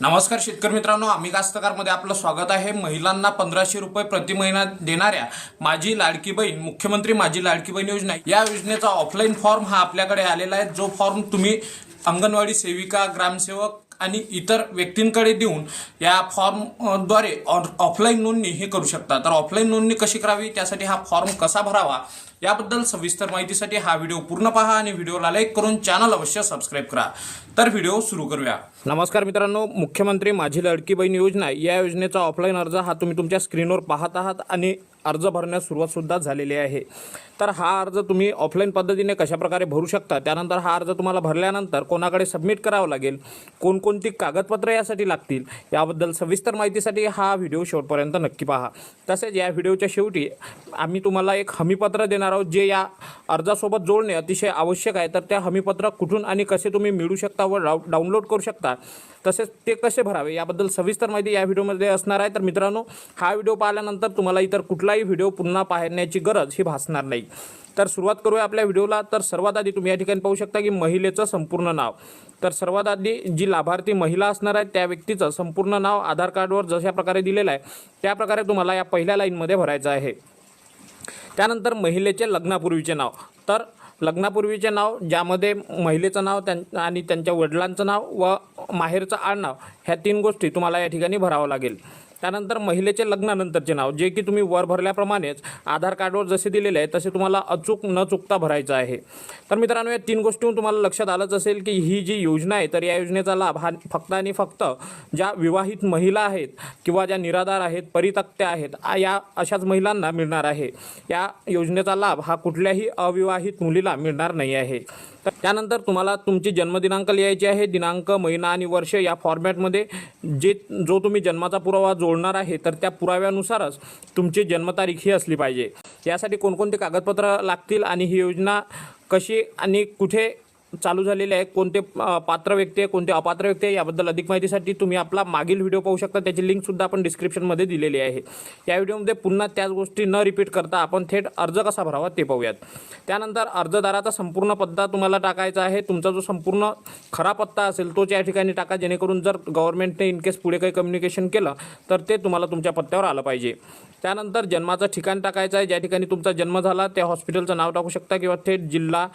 नमस्कार शेतकरी मित्रांनो आम्ही कास्तकारमध्ये आपलं स्वागत आहे. महिलांना पंधराशे रुपये प्रति महिना देणाऱ्या माझी लाडकी बहीण मुख्यमंत्री माझी लाडकी बहीण योजना. या योजनेचा ऑफलाईन फॉर्म हा आपल्याकडे आलेला आहे. जो फॉर्म तुम्ही अंगणवाडी सेविका ग्रामसेवक आणि इतर व्यक्तींकडे देऊन या फॉर्मद्वारे ऑफलाईन नोंदणी हे करू शकता. तर ऑफलाईन नोंदणी कशी करावी? त्यासाठी हा फॉर्म कसा भरावा? याबद्दल सविस्तर माहितीसाठी हा व्हिडिओ पूर्ण पहा आणि व्हिडिओला लाईक करून चॅनल अवश्य सबस्क्राईब करा. तर व्हिडिओ सुरू करूया. नमस्कार मित्रांनो मुख्यमंत्री माझी लडकी बहीण योजना या योजनेचा ऑफलाईन अर्ज हा तुम्ही तुमच्या स्क्रीनवर पाहत आहात आणि अर्ज भरण्यास सुरुवातसुद्धा झालेली आहे. तर हा अर्ज तुम्ही ऑफलाईन पद्धतीने कशाप्रकारे भरू शकता? त्यानंतर हा अर्ज तुम्हाला भरल्यानंतर कोणाकडे सबमिट करावं लागेल? कोणकोणती कागदपत्रं यासाठी लागतील? याबद्दल सविस्तर माहितीसाठी हा व्हिडिओ शेवटपर्यंत नक्की पहा. तसेच या व्हिडिओच्या शेवटी आम्ही तुम्हाला एक हमीपत्र देणार आहोत जे या अर्जासोबत जोडणे अतिशय आवश्यक आहे. तर त्या हमीपत्र कुठून आणि कसे तुम्ही मिळू शकता व डाउ डाउनलोड करू शकता? तसेच ते कसे भरावे? याबद्दल सविस्तर माहिती या व्हिडिओमध्ये असणार आहे. तर मित्रांनो हा व्हिडिओ पाहिल्यानंतर तुम्हाला इतर कुठलाही व्हिडिओ पुन्हा पाहण्याची गरज ही भासणार नाही. तर सुरुवात करूया आपल्या व्हिडिओला. तर सर्वात आधी तुम्ही या ठिकाणी पाहू शकता की महिलेचं संपूर्ण नाव. तर सर्वात आधी जी लाभार्थी महिला असणार आहे त्या व्यक्तीचं संपूर्ण नाव आधार कार्डवर जशा प्रकारे दिलेलं आहे त्या प्रकारे तुम्हाला या पहिल्या लाईनमध्ये भरायचं आहे. त्यानंतर महिलेचे लग्नापूर्वीचे नाव. तर लग्नापूर्वीचे नाव ज्यामध्ये महिलेचं नाव त्यां आणि त्यांच्या वडिलांचं नाव व माहेरचं आडनाव ह्या तीन गोष्टी तुम्हाला या ठिकाणी भरावं लागेल. त्यानंतर महिलेचे लग्नानंतरचे नाव जे की तुम्ही वर भरल्याप्रमाणेच आधार कार्डवर जसे दिलेले आहे तसे तुम्हाला अचूक न चुकता भरायचं आहे. तर मित्रांनो या तीन गोष्टीहून तुम्हाला लक्षात आलंच असेल की ही जी योजना आहे तर या योजनेचा लाभ हा फक्त आणि फक्त ज्या विवाहित महिला आहेत किंवा ज्या निराधार आहेत परितक्त्या आहेत या अशाच महिलांना मिळणार आहे. या योजनेचा लाभ हा कुठल्याही अविवाहित मुलीला मिळणार नाही आहे. तर त्यानंतर तुम्हाला तुमची जन्मदिनांक लिहायची आहे. दिनांक महिना आणि वर्ष या फॉर्मॅटमध्ये जे जो तुम्ही जन्माचा पुरावा सोडणार आहे तर त्या पुराव्यानुसारच तुमची जन्मतारीख ही असली पाहिजे. यासाठी कोणकोणते कागदपत्र लागतील आणि ही योजना कशी आणि कुठे चालू झालेले आहे. कोणते पात्र व्यक्ती आहे कोणते अपात्र व्यक्ती आहे याबद्दल अधिक माहितीसाठी तुम्ही आपला मागील व्हिडिओ पाहू शकता. त्याची लिंकसुद्धा आपण डिस्क्रिप्शनमध्ये दिलेली आहे. या व्हिडिओमध्ये पुन्हा त्याच गोष्टी न रिपीट करता आपण थेट अर्ज कसा भरावा ते पाहूयात. त्यानंतर अर्जदाराचा संपूर्ण पत्ता तुम्हाला टाकायचा आहे. तुमचा जो संपूर्ण खरा पत्ता असेल तोच या ठिकाणी टाका. जेणेकरून जर गव्हर्नमेंटने इनकेस पुढे काही कम्युनिकेशन केलं तर ते तुम्हाला तुमच्या पत्त्यावर आलं पाहिजे. त्यानंतर जन्माचं ठिकाण टाकायचं आहे. ज्या ठिकाणी तुमचा जन्म झाला त्या हॉस्पिटलचं नाव टाकू शकता किंवा थेट जिल्हा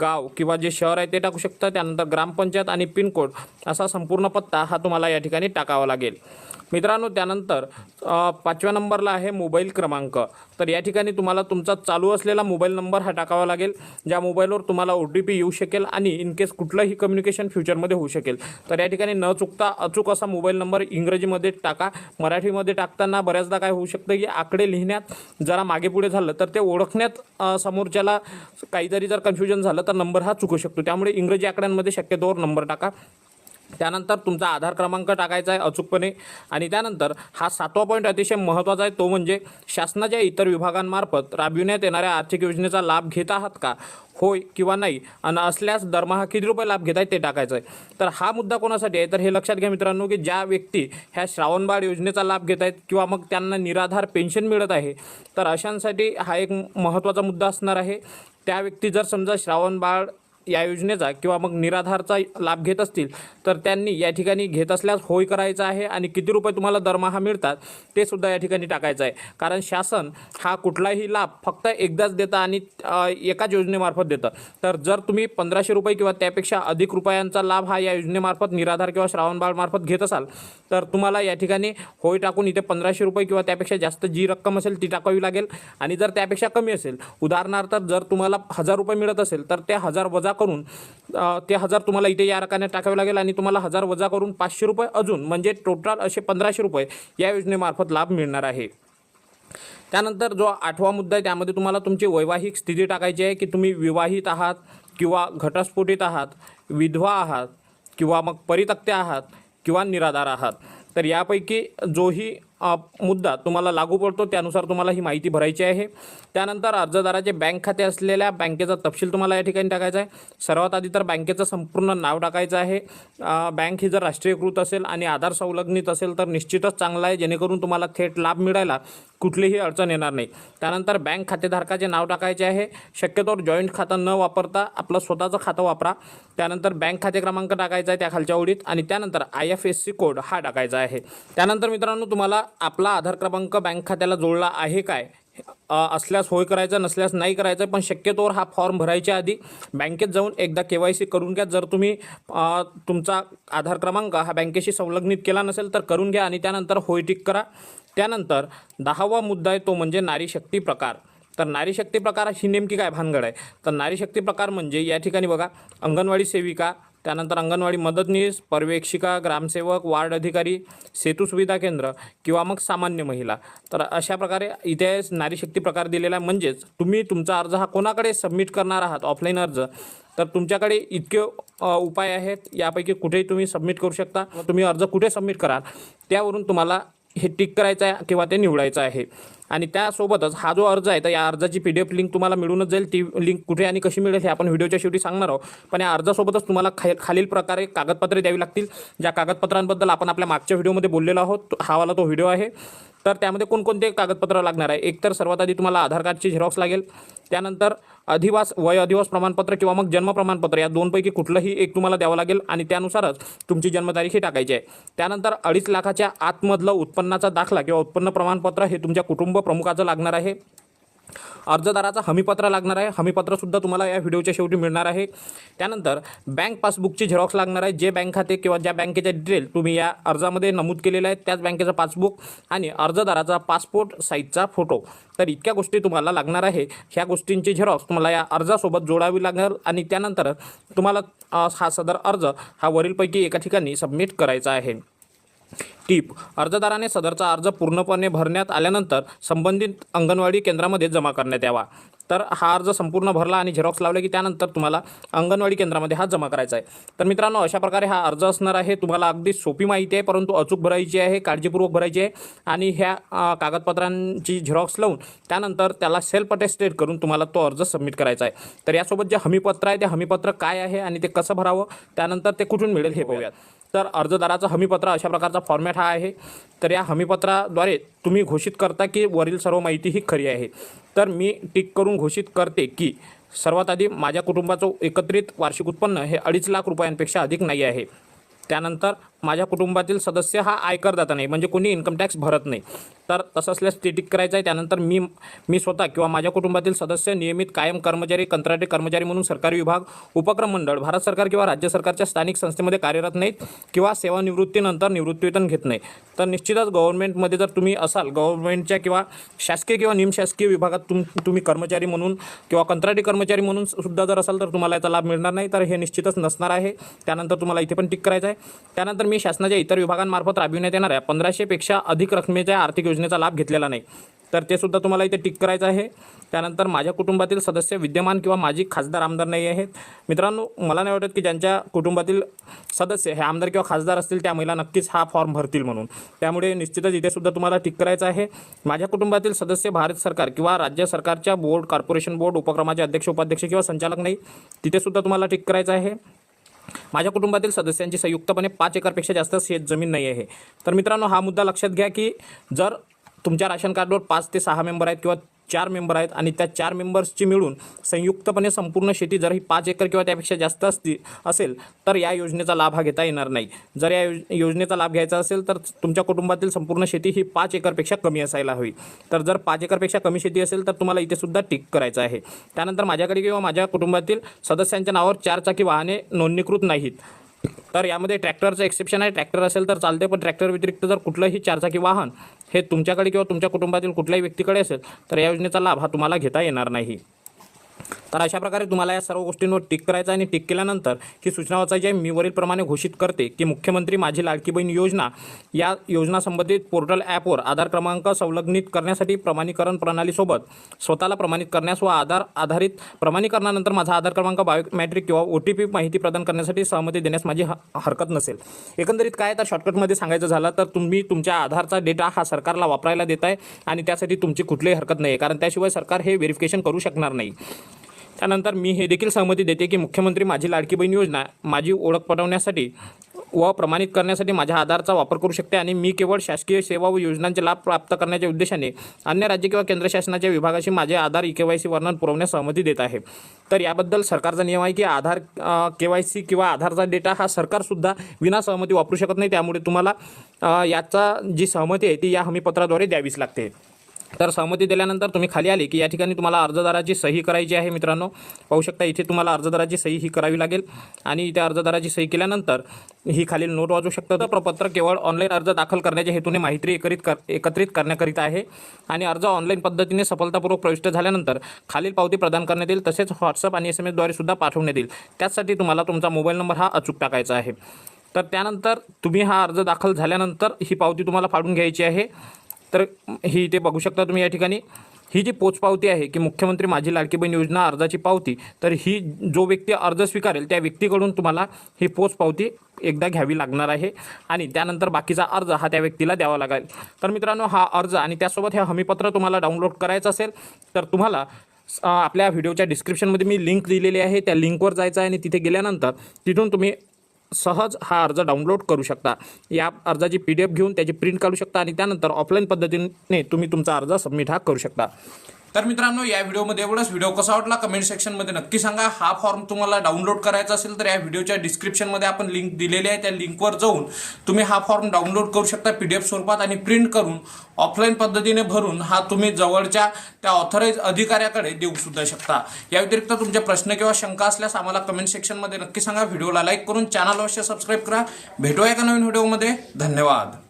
गाव किंवा जे शहर आहे ते टाकू शकता. त्यानंतर ग्रामपंचायत आणि पिनकोड असा संपूर्ण पत्ता हा तुम्हाला या ठिकाणी टाकावा लागेल. मित्रांनो त्यानंतर पाचव्या नंबरला आहे मोबाईल क्रमांक. तर या ठिकाणी तुम्हाला तुमचा चालू असलेला मोबाईल नंबर हा टाकावा लागेल ज्या मोबाईलवर तुम्हाला ओ टी पी येऊ शकेल आणि इन केस कुठलंही कम्युनिकेशन फ्युचरमध्ये होऊ शकेल. तर या ठिकाणी न चुकता अचूक असा मोबाईल नंबर इंग्रजीमध्ये टाका. मराठीमध्ये टाकताना बऱ्याचदा काय होऊ शकतं की आकडे लिहिण्यात जरा मागे पुढे झालं तर ते ओळखण्यात समोरच्याला काहीतरी जर कन्फ्युजन झालं तर नंबर हा चुकू शकतो. त्यामुळे इंग्रजी आकड्यांमध्ये शक्यतोवर नंबर टाका. त्यानंतर तुमचा आधार क्रमांक टाकायचा आहे अचूकपणे. आणि त्यानंतर हा सातवा पॉईंट अतिशय महत्त्वाचा आहे तो म्हणजे शासनाच्या इतर विभागांमार्फत राबविण्यात येणाऱ्या आर्थिक योजनेचा लाभ घेत आहात का? होय किंवा नाही? आणि असल्यास दरमहा किती रुपये लाभ घेत आहेत ते टाकायचं आहे. तर हा मुद्दा कोणासाठी आहे? तर हे लक्षात घ्या मित्रांनो की ज्या व्यक्ती ह्या श्रावणबाळ योजनेचा लाभ घेत आहेत किंवा मग त्यांना निराधार पेन्शन मिळत आहे तर अशांसाठी हा एक महत्त्वाचा मुद्दा असणार आहे. त्या व्यक्ती जर समजा श्रावणबाळ या योजनेचा किंवा मग निराधारचा लाभ घेत असतील तर त्यांनी या ठिकाणी घेत असल्यास होय करायचं आहे आणि किती रुपये तुम्हाला दरमहा मिळतात ते सुद्धा या ठिकाणी टाकायचं आहे. कारण शासन हा कुठलाही लाभ फक्त एकदाच देतं आणि एकाच योजनेमार्फत देतं. तर जर तुम्ही पंधराशे रुपये किंवा त्यापेक्षा अधिक रुपयांचा लाभ हा या योजनेमार्फत निराधार किंवा श्रावणबाळमार्फत घेत असाल तर तुम्हाला या ठिकाणी होय टाकून इथे पंधराशे रुपये किंवा त्यापेक्षा जास्त जी रक्कम असेल ती टाकावी लागेल. आणि जर त्यापेक्षा कमी असेल उदाहरणार्थ जर तुम्हाला हजार रुपये मिळत असेल तर ते हजार वजा करून ते हजार तुम्हाला इथे या रकाने टाकावे लागेल आणि तुम्हाला हजार वजा करून पाचशे रुपये अजून म्हणजे टोटल असे पंधराशे रुपये या योजनेमार्फत लाभ मिळणार आहे. त्यानंतर जो आठवा मुद्दा आहे त्यामध्ये तुम्हाला तुमची वैवाहिक स्थिती टाकायची आहे की तुम्ही विवाहित आहात किंवा घटस्फोटित आहात विधवा आहात किंवा मग परितक्ते आहात किंवा निराधार आहात. तर यापैकी जोही मुद्दा तुम्हाला लागू पडतो त्यानुसार तुम्हाला ही माहिती भरायची आहे. त्यानंतर अर्जदाराचे बँक खाते असलेल्या बँकेचा तपशील तुम्हाला या ठिकाणी टाकायचा आहे. सर्वात आधी तर बँकेचं संपूर्ण नाव टाकायचं आहे. बँक ही जर राष्ट्रीयकृत असेल आणि आधार संलग्नित असेल तर निश्चितच चांगला आहे जेणेकरून तुम्हाला थेट लाभ मिळायला कुठलीही अडचण येणार नाही. त्यानंतर बँक खातेधारकाचे नाव टाकायचे आहे. शक्यतोवर जॉईंट खातं न वापरता आपलं स्वतःचं खातं वापरा. त्यानंतर बँक खाते क्रमांक टाकायचा आहे त्या खालच्या ओळीत आणि त्यानंतर I F S C code हा टाकायचा आहे. त्यानंतर मित्रांनो तुम्हाला आपला आधार क्रमांक बँक खात्याला जोडला आहे काय? असल्यास होय करायचं नसल्यास नाही करायचं पण शक्यतोवर हा फॉर्म भरायच्या आधी बँकेत जाऊन एकदा के वाय सी करून घ्या. जर तुम्ही तुमचा आधार क्रमांक हा बँकेशी संलग्नित केला नसेल तर करून घ्या आणि त्यानंतर होय टिक करा. त्यानंतर दहावा मुद्दा आहे तो म्हणजे नारी शक्ती प्रकार. तर नारी शक्ती प्रकार ही नेमकी काय भानगड आहे? तर नारी शक्ती प्रकार म्हणजे या ठिकाणी बघा अंगणवाडी सेविका त्यानंतर अंगणवाडी मदतनीस पर्यवेक्षिका ग्रामसेवक वार्ड अधिकारी सेतू सुविधा केंद्र किंवा मग सामान्य महिला. तर अशा प्रकारे इथे नारी शक्ती प्रकार दिलेला आहे. म्हणजेच तुम्ही तुमचा अर्ज हा कोणाकडे सबमिट करणार आहात? ऑफलाईन अर्ज. तर तुमच्याकडे इतके उपाय आहेत. यापैकी कुठेही तुम्ही सबमिट करू शकता. तुम्ही अर्ज कुठे सबमिट कराल? त्यावरून तुम्हाला हे टिक करायचं आहे किंवा ते निवडायचं आहे. आणि त्यासोबतच हा जो अर्ज आहे तर या अर्जाची पी डी एफ लिंक तुम्हाला मिळूनच जाईल. ती लिंक कुठे आणि कशी मिळेल हे आपण व्हिडिओच्या शेवटी सांगणार आहोत. पण या अर्जासोबतच तुम्हाला खा खालील प्रकारे कागदपत्रे द्यावी लागतील. ज्या कागदपत्रांबद्दल आपण आपल्या मागच्या व्हिडिओमध्ये बोललेलो आहोत हा वाला तो व्हिडिओ आहे. तर त्यामध्ये कोणकोणते कागदपत्र लागणार आहे? एक तर सर्वात आधी तुम्हाला आधार कार्डची झेरॉक्स लागेल. त्यानंतर अधिवास वय अधिवास प्रमाणपत्र किंवा मग जन्म प्रमाणपत्र या दोनपैकी कुठलंही एक तुम्हाला द्यावं लागेल आणि त्यानुसारच तुमची जन्मतारीख ही टाकायची आहे. त्यानंतर अडीच लाखाच्या आतमधलं उत्पन्नाचा दाखला किंवा उत्पन्न प्रमाणपत्र हे तुमच्या कुटुंब प्रमुखाचं लागणार आहे. अर्जदाराचं हमीपत्र लागणार आहे. हमीपत्रसुद्धा तुम्हाला या व्हिडिओच्या शेवटी मिळणार आहे. त्यानंतर बँक पासबुकची झेरॉक्स लागणार आहे. जे बँक खाते किंवा ज्या बँकेचे डिटेल तुम्ही या अर्जामध्ये नमूद केलेलं आहे त्याच बँकेचं पासबुक आणि अर्जदाराचा पासपोर्ट साईजचा फोटो. तर इतक्या गोष्टी तुम्हाला लागणार आहे. ह्या गोष्टींची झेरॉक्स तुम्हाला या अर्जासोबत जोडावी लागणार आणि त्यानंतर तुम्हाला हा सदर अर्ज हा वरीलपैकी एका ठिकाणी सबमिट करायचा आहे. टीप. अर्जदाराने सदरचा अर्ज पूर्णपणे भरण्यात आल्यानंतर संबंधित अंगणवाडी केंद्रामध्ये जमा करण्यात यावा. तर हा अर्ज संपूर्ण भरला आणि झेरॉक्स लावले की त्यानंतर तुम्हाला अंगणवाडी केंद्रामध्ये हा जमा करायचा आहे. तर मित्रांनो अशा प्रकारे हा अर्ज असणार आहे. तुम्हाला अगदी सोपी माहिती आहे परंतु अचूक भरायची आहे काळजीपूर्वक भरायची आहे आणि ह्या कागदपत्रांची झेरॉक्स लावून त्यानंतर त्याला सेल्फ अटेस्टेड करून तुम्हाला तो अर्ज सबमिट करायचा आहे. तर यासोबत जे हमीपत्र आहे ते हमीपत्र काय आहे आणि ते कसं भरावं त्यानंतर ते कुठून मिळेल हे पाहूयात तर अर्जदाराचं हमीपत्र अशा प्रकारचा फॉर्मॅट हा आहे. तर या हमीपत्राद्वारे तुम्ही घोषित करता की वरील सर्व माहिती ही खरी आहे. तर मी टिक करून घोषित करते की सर्वात आधी माझ्या कुटुंबाचं एकत्रित वार्षिक उत्पन्न हे अडीच लाख रुपयांपेक्षा अधिक नाही आहे. त्यानंतर माझ्या कुटुंबातील सदस्य हा आयकरदाता नाही म्हणजे कोणी इन्कम टॅक्स भरत नाही. तर तसं असल्यास ते करायचं आहे त्यानंतर मी मी स्वतः किंवा माझ्या कुटुंबातील सदस्य नियमित कायम कर्मचारी कंत्राटी कर्मचारी म्हणून सरकारी विभाग उपक्रम मंडळ भारत सरकार किंवा राज्य सरकारच्या स्थानिक संस्थेमध्ये कार्यरत नाहीत किंवा सेवानिवृत्तीनंतर निवृत्तीवेतन घेत नाही तर निश्चितच गव्हर्नमेंटमध्ये जर तुम्ही असाल गव्हर्नमेंटच्या किंवा शासकीय किंवा निमशासकीय विभागात तुम तुम्ही कर्मचारी म्हणून किंवा कंत्राटी कर्मचारी म्हणून सुद्धा जर असाल तर तुम्हाला याचा लाभ मिळणार नाही. तर हे निश्चितच नसणार आहे. त्यानंतर तुम्हाला इथे पण टिक करायचं आहे. त्यानंतर मी शासनाच्या इतर विभागांमार्फत राबविण्यात येणाऱ्या पंधराशेपेक्षा अधिक रकमेच्या आर्थिक योजनेचा लाभ घेतलेला नाही. तर ते सुद्धा तुम्हाला इथे टिक करायचं आहे. त्यानंतर माझ्या कुटुंबातील सदस्य विद्यमान किंवा माजी खासदार आमदार नाही आहेत. मित्रांनो मला नाही वाटत की ज्यांच्या कुटुंबातील सदस्य हे आमदार किंवा खासदार असतील त्या महिला नक्कीच हा फॉर्म भरतील म्हणून. त्यामुळे निश्चितच इथे सुद्धा तुम्हाला टिक करायचं आहे. माझ्या कुटुंबातील सदस्य भारत सरकार किंवा राज्य सरकारच्या बोर्ड कॉर्पोरेशन बोर्ड उपक्रमाचे अध्यक्ष उपाध्यक्ष किंवा संचालक नाही तिथे सुद्धा तुम्हाला टिक करायचं आहे. माझ्या कुटुंबातील सदस्यांची संयुक्तपणे पाच एकरपेक्षा जास्त शेत जमीन नाही आहे. तर मित्रांनो हा मुद्दा लक्षात घ्या की जर तुमच्या राशन कार्डवर पाच ते सहा मेंबर आहेत किंवा चार मेंबर आहेत आणि त्या चार मेंबर्सची मिळून संयुक्तपणे संपूर्ण शेती जर ही पाच एकर किंवा त्यापेक्षा जास्त असती असेल तर या योजनेचा लाभ हा घेता येणार नाही. जर या योज- योजनेचा लाभ घ्यायचा असेल तर तुमच्या कुटुंबातील संपूर्ण शेती ही पाच एकरपेक्षा कमी असायला हवी. तर जर पाच एकरपेक्षा कमी शेती असेल तर तुम्हाला इथे सुद्धा टिक करायचं आहे. त्यानंतर माझ्याकडे किंवा माझ्या कुटुंबातील सदस्यांच्या नावावर चारचाकी वाहने नोंदणीकृत नाहीत. तर यामध्ये ट्रॅक्टरचं एक्सेप्शन आहे. ट्रॅक्टर असेल तर चालते पण ट्रॅक्टर व्यतिरिक्त जर कुठलंही चारचाकी वाहन हे तुमच्याकडे किंवा तुमच्या कुटुंबातील कुठल्याही व्यक्तीकडे असेल तर या योजनेचा लाभ हा तुम्हाला घेता येणार नाही. तर अशा प्रकारे तुम्हाला या सर्व गोष्टींवर टिक करायचं आणि टिक केल्यानंतर ही सूचना वाचायची आहे. मी वरीलप्रमाणे घोषित करते की मुख्यमंत्री माझी लाडकी बहीण योजना या योजना संबंधित पोर्टल ॲपवर आधार क्रमांक संलग्नित करण्यासाठी प्रमाणीकरण प्रणालीसोबत स्वतःला प्रमाणित करण्यास व आधार आधारित प्रमाणीकरणानंतर माझा आधार क्रमांक बायोमॅट्रिक किंवा ओ टी पी माहिती प्रदान करण्यासाठी सहमती देण्यास माझी हरकत नसेल. एकंदरीत काय तर शॉर्टकटमध्ये सांगायचं झालं तर तुम्ही तुमच्या आधारचा डेटा हा सरकारला वापरायला देत आहे आणि त्यासाठी तुमची कुठलीही हरकत नाही आहे कारण त्याशिवाय सरकार हे व्हेरिफिकेशन करू शकणार नाही. त्यानंतर मी हे देखील सहमती देते की मुख्यमंत्री माझी लाडकी बहीण योजना माझी ओळख पटवण्यासाठी व प्रमाणित करण्यासाठी माझ्या आधारचा वापर करू शकते आणि मी केवळ शासकीय सेवा व योजनांचे लाभ प्राप्त करण्याच्या उद्देशाने अन्य राज्य किंवा केंद्र शासनाच्या विभागाशी माझे Aadhaar e K Y C वर्णन पुरवण्यास सहमती देत आहे. तर याबद्दल सरकारचा नियम आहे की आधार के वाय सी किंवा आधारचा डेटा हा सरकारसुद्धा विना सहमती वापरू शकत नाही. त्यामुळे तुम्हाला याचा जी सहमती आहे ती या हमीपत्राद्वारे द्यावीच लागते. तर सहमती दिल्यानंतर तुम्ही खाली आले की या ठिकाणी तुम्हाला अर्जदाराची सही करायची आहे मित्रांनो. पाहू शकता इथे तुम्हाला अर्जदाराची सही ही करावी लागेल. आणि इथे अर्जदाराची सही केल्यानंतर ही खालील नोट वाचू शकतं. तर प्रपत्र केवळ ऑनलाईन अर्ज दाखल करण्याच्या हेतूने माहिती एकत्रित कर एकत्रित करण्याकरिता आहे. आणि अर्ज ऑनलाईन पद्धतीने सफलतापूर्वक प्रविष्ट झाल्यानंतर खालील पावती प्रदान करण्यात येईल. तसेच व्हॉट्सअप आणि एस एम एसद्वारे सुद्धा पाठवण्यात येईल. त्याचसाठी तुम्हाला तुमचा मोबाईल नंबर हा अचूक टाकायचा आहे. तर त्यानंतर तुम्ही हा अर्ज दाखल झाल्यानंतर ही पावती तुम्हाला फाडून घ्यायची आहे. तर ही इथे बघू शकता तुम्ही या ठिकाणी ही जी पोचपावती आहे की मुख्यमंत्री माझी लाडकी बहीण योजना अर्जाची पावती तर ही जो व्यक्ती अर्ज स्वीकारेल त्या व्यक्तीकडून तुम्हाला ही पोचपावती एकदा घ्यावी लागणार आहे आणि त्यानंतर बाकीचा अर्ज हा त्या व्यक्तीला द्यावा लागेल. तर मित्रांनो हा अर्ज आणि त्यासोबत हे हमीपत्र तुम्हाला डाउनलोड करायचं असेल तर तुम्हाला आपल्या व्हिडिओच्या डिस्क्रिप्शनमध्ये मी लिंक दिलेली आहे त्या लिंकवर जायचं आहे आणि तिथे गेल्यानंतर तिथून तुम्ही सहज हा अर्ज डाउनलोड करू शकता. या अर्जाची पी डी एफ घेऊन त्याची प्रिंट काढू शकता आणि त्यानंतर ऑफलाईन पद्धतीने तुम्ही तुमचा अर्ज सबमिट हा करू शकता. तर मित्रांनो या व्हिडिओमध्ये एवढंच. व्हिडिओ कसा वाटला कमेंट सेक्शनमध्ये नक्की सांगा. हा फॉर्म तुम्हाला डाउनलोड करायचा असेल तर या व्हिडिओच्या डिस्क्रिप्शनमध्ये आपण लिंक दिलेली आहे. त्या लिंकवर जाऊन तुम्ही हा फॉर्म डाउनलोड करू शकता पी डी एफ स्वरूपात आणि प्रिंट करून ऑफलाईन पद्धतीने भरून हा तुम्ही जवळच्या त्या ऑथराईज अधिकाऱ्याकडे देऊ सुद्धा शकता. या व्यतिरिक्त तुमचे प्रश्न किंवा शंका असल्यास आम्हाला कमेंट सेक्शनमध्ये नक्की सांगा. व्हिडिओला लाईक करून चॅनल अवश्य सबस्क्राईब करा. भेटूया एका नवीन व्हिडिओमध्ये. धन्यवाद.